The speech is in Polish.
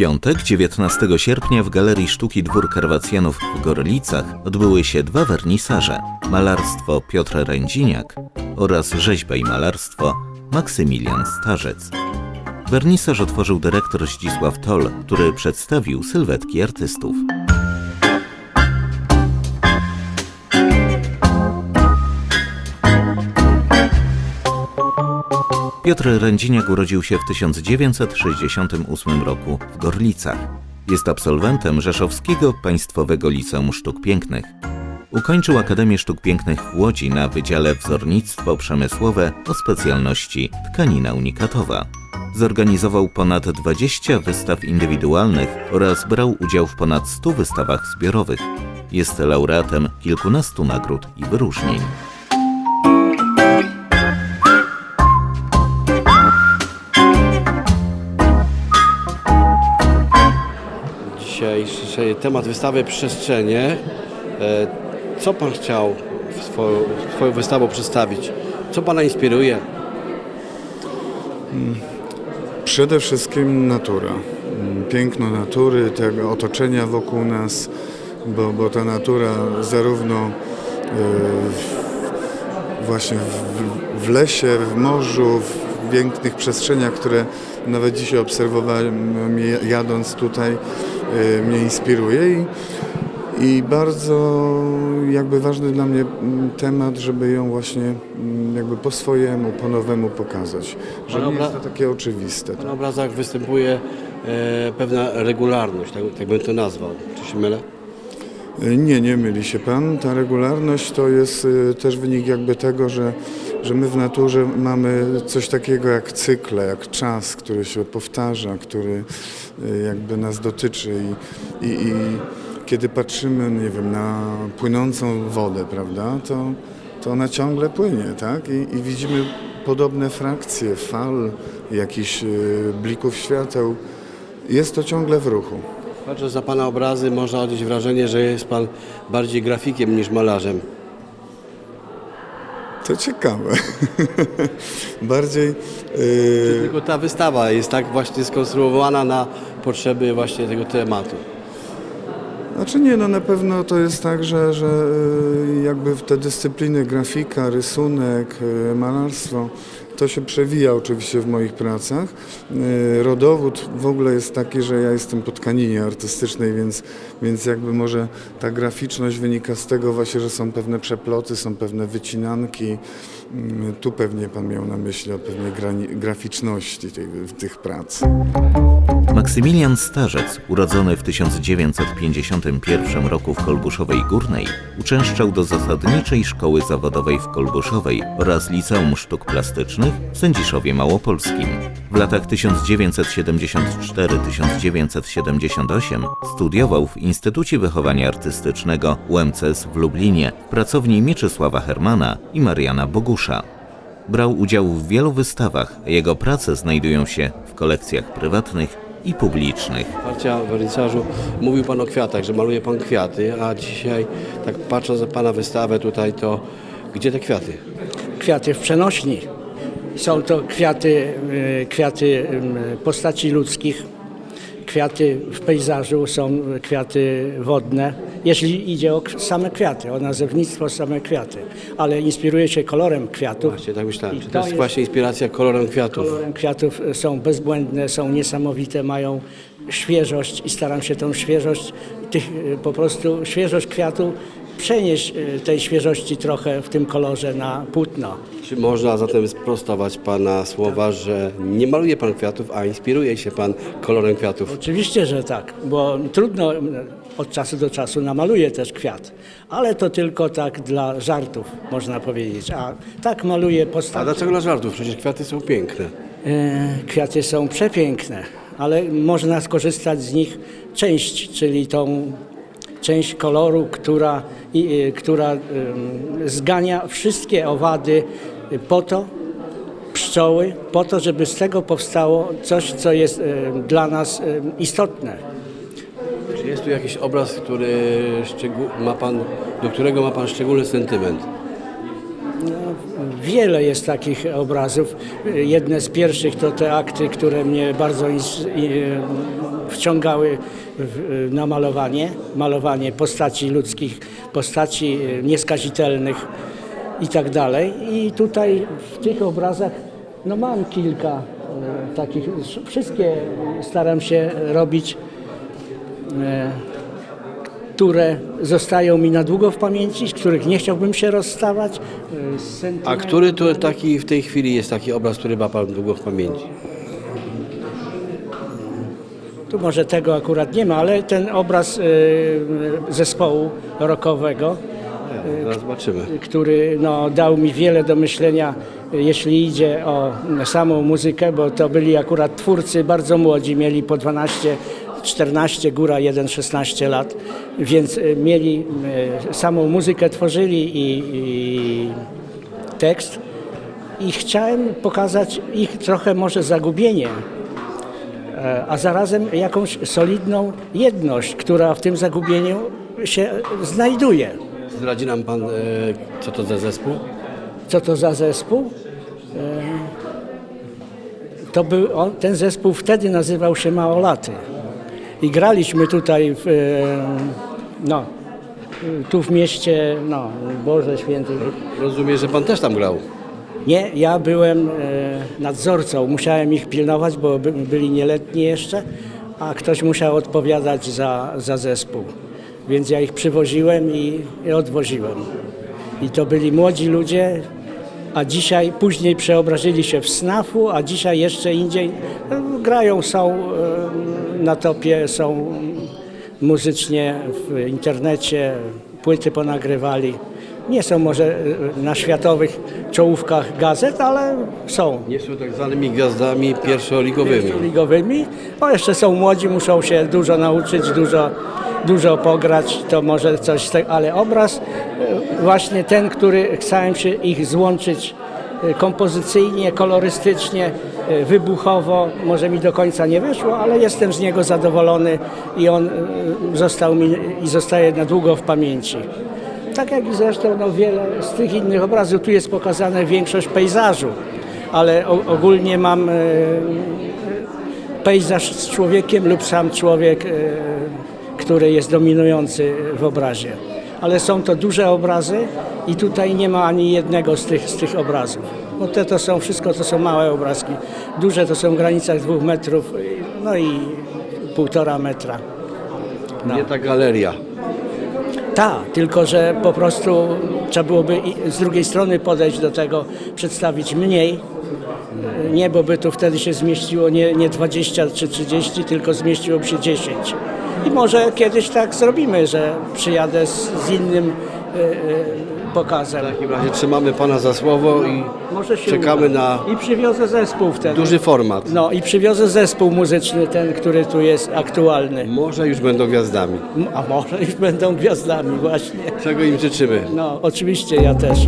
piątek, 19 sierpnia w Galerii Sztuki Dwór Karwacjanów w Gorlicach odbyły się dwa wernisaże. Malarstwo Piotr Rędziniak oraz rzeźba i malarstwo Maksymilian Starzec. Wernisaż otworzył dyrektor Zdzisław Toll, który przedstawił sylwetki artystów. Piotr Rędziniak urodził się w 1968 roku w Gorlicach. Jest absolwentem Rzeszowskiego Państwowego Liceum Sztuk Pięknych. Ukończył Akademię Sztuk Pięknych w Łodzi na Wydziale Wzornictwo Przemysłowe o specjalności tkanina unikatowa. Zorganizował ponad 20 wystaw indywidualnych oraz brał udział w ponad 100 wystawach zbiorowych. Jest laureatem kilkunastu nagród i wyróżnień. Dzisiejszy temat wystawy Przestrzenie. E, Co Pan chciał swoją, swoją wystawą przedstawić? Co Pana inspiruje? Przede wszystkim natura. Mm, Piękno natury, tego otoczenia wokół nas, bo, bo ta natura zarówno e, właśnie w, w lesie, w morzu, w pięknych przestrzeniach, które nawet dzisiaj obserwowałem jadąc tutaj, mnie inspiruje i, i bardzo jakby ważny dla mnie mm, temat, żeby ją właśnie mm, jakby po swojemu, po nowemu pokazać. Że nie jest to takie oczywiste. Na obrazach występuje e, pewna regularność, tak, tak bym to nazwał. Czy się mylę? Nie, nie myli się Pan. Ta regularność to jest y, też wynik jakby tego, że, że my w naturze mamy coś takiego jak cykle, jak czas, który się powtarza, który y, jakby nas dotyczy i, i, i kiedy patrzymy, nie wiem, na płynącą wodę, prawda, to, to ona ciągle płynie, tak? I, i widzimy podobne frakcje fal, jakichś y, blików świateł. Jest to ciągle w ruchu. Patrząc na Pana obrazy można odnieść wrażenie, że jest Pan bardziej grafikiem niż malarzem. To ciekawe. Bardziej. Yy, Tylko ta wystawa jest tak właśnie skonstruowana na potrzeby właśnie tego tematu. znaczy nie, no na pewno to jest tak, że, że yy, jakby w te dyscypliny grafika, rysunek, yy, malarstwo, to się przewija oczywiście w moich pracach. Yy, rodowód w ogóle jest taki, że ja jestem po tkaninie artystycznej, więc, więc jakby może ta graficzność wynika z tego właśnie, że są pewne przeploty, są pewne wycinanki. Yy, Tu pewnie Pan miał na myśli o pewnej graficzności tej, tych prac. Maksymilian Starzec, urodzony w 1951 roku w Kolbuszowej Górnej, uczęszczał do zasadniczej szkoły zawodowej w Kolbuszowej oraz Liceum Sztuk Plastycznych w Sędziszowie Małopolskim. W latach 1974-1978 studiował w Instytucie Wychowania Artystycznego UMCS w Lublinie w pracowni Mieczysława Hermana i Mariana Bogusza. Brał udział w wielu wystawach, a jego prace znajdują się w kolekcjach prywatnych i publicznych. Parcia wernisażu mówił Pan o kwiatach, że maluje Pan kwiaty, a dzisiaj tak patrząc na Pana wystawę tutaj, to gdzie te kwiaty? kwiaty w przenośni. Są to kwiaty, e, kwiaty postaci ludzkich, kwiaty w pejzażu, są kwiaty wodne. Jeśli idzie o same kwiaty, o nazewnictwo same kwiaty, ale inspiruje się kolorem kwiatów. Właśnie tak myślałem. I Czy to jest właśnie inspiracja kolorem kwiatów? Kolorem kwiatów e, są bezbłędne, są niesamowite, mają świeżość i staram się tą świeżość, tych, e, po prostu świeżość kwiatu przenieść e, tej świeżości trochę w tym kolorze na płótno. Czy można zatem sprostować Pana słowa, że nie maluje Pan kwiatów, a inspiruje się Pan kolorem kwiatów? Oczywiście, że tak, bo trudno od czasu do czasu namaluję też kwiat, ale to tylko tak dla żartów, można powiedzieć. A tak maluję A postaci. dlaczego dla żartów? Przecież kwiaty są piękne. E, Kwiaty są przepiękne, ale można skorzystać z nich część, czyli tą część koloru, która, e, która zgania wszystkie owady e, po to, pszczoły, po to, żeby z tego powstało coś, co jest e, dla nas istotne. Czy jest tu jakiś obraz, który ma pan, do którego ma Pan szczególny sentyment? Wiele jest takich obrazów. Jedne z pierwszych to te akty, które mnie bardzo wciągały w, na malowanie, malowanie postaci ludzkich, postaci e, nieskazitelnych i tak dalej. I tutaj w tych obrazach no mam kilka e, takich, wszystkie staram się robić które zostają mi na długo w pamięci, z których nie chciałbym się rozstawać. A który tu taki w tej chwili jest taki obraz, który ma Pan długo w pamięci? Tu może tego akurat nie ma, ale ten obraz e, zespołu rockowego, Zaraz zobaczymy. który no, dał mi wiele do myślenia, jeśli idzie o samą muzykę, bo to byli akurat twórcy bardzo młodzi, mieli po 12 14, góra 1, 16 lat, więc mieli samą muzykę tworzyli i, i tekst i chciałem pokazać ich trochę może zagubienie, a zarazem jakąś solidną jedność, która w tym zagubieniu się znajduje. Zdradzi nam Pan, e, co to za zespół? Co to za zespół? E, To był on, ten zespół wtedy nazywał się Małolaty. I graliśmy tutaj w, e, no, tu w mieście, no, Boże Święty. Rozumiem, że Pan też tam grał. Nie, ja byłem e, nadzorcą, musiałem ich pilnować, bo by, byli nieletni jeszcze, a ktoś musiał odpowiadać za, za zespół. Więc ja ich przywoziłem i, i odwoziłem. I to byli młodzi ludzie, a dzisiaj, później przeobrazili się w snafu, a dzisiaj jeszcze indziej no, grają, są e, na topie, są muzycznie w internecie, płyty ponagrywali. Nie są może e, na światowych czołówkach gazet, ale są Nie są tak zwanymi gwiazdami pierwszoligowymi. ligowymi. Bo jeszcze są młodzi, muszą się dużo nauczyć, dużo, dużo pograć, to może coś z tego, ale obraz e, właśnie ten, który chciałem się ich złączyć e, kompozycyjnie, kolorystycznie, wybuchowo, może mi do końca nie wyszło, ale jestem z niego zadowolony i on został mi i zostaje na długo w pamięci. Tak jak i zresztą no, wiele z tych innych obrazów, tu jest pokazane większość pejzażu, ale ogólnie mam e, pejzaż z człowiekiem lub sam człowiek, e, który jest dominujący w obrazie. Ale są to duże obrazy i tutaj nie ma ani jednego z tych, z tych obrazów. Bo te to są wszystko, to są małe obrazki. Duże to są w granicach dwóch metrów, no i półtora metra. No. Nie ta galeria. Tak, tylko że po prostu trzeba byłoby z drugiej strony podejść do tego, przedstawić mniej. Nie, bo by tu wtedy się zmieściło nie, nie 20 czy 30, tylko zmieściłoby się 10. I może kiedyś tak zrobimy, że przyjadę z, z innym e, e, pokazem. W takim razie trzymamy Pana za słowo i Może się czekamy uda. na I przywiozę zespół wtedy. duży format. No i przywiozę zespół muzyczny, ten, który tu jest aktualny. Może już będą gwiazdami. A może już będą gwiazdami właśnie. Czego im życzymy? No, oczywiście ja też.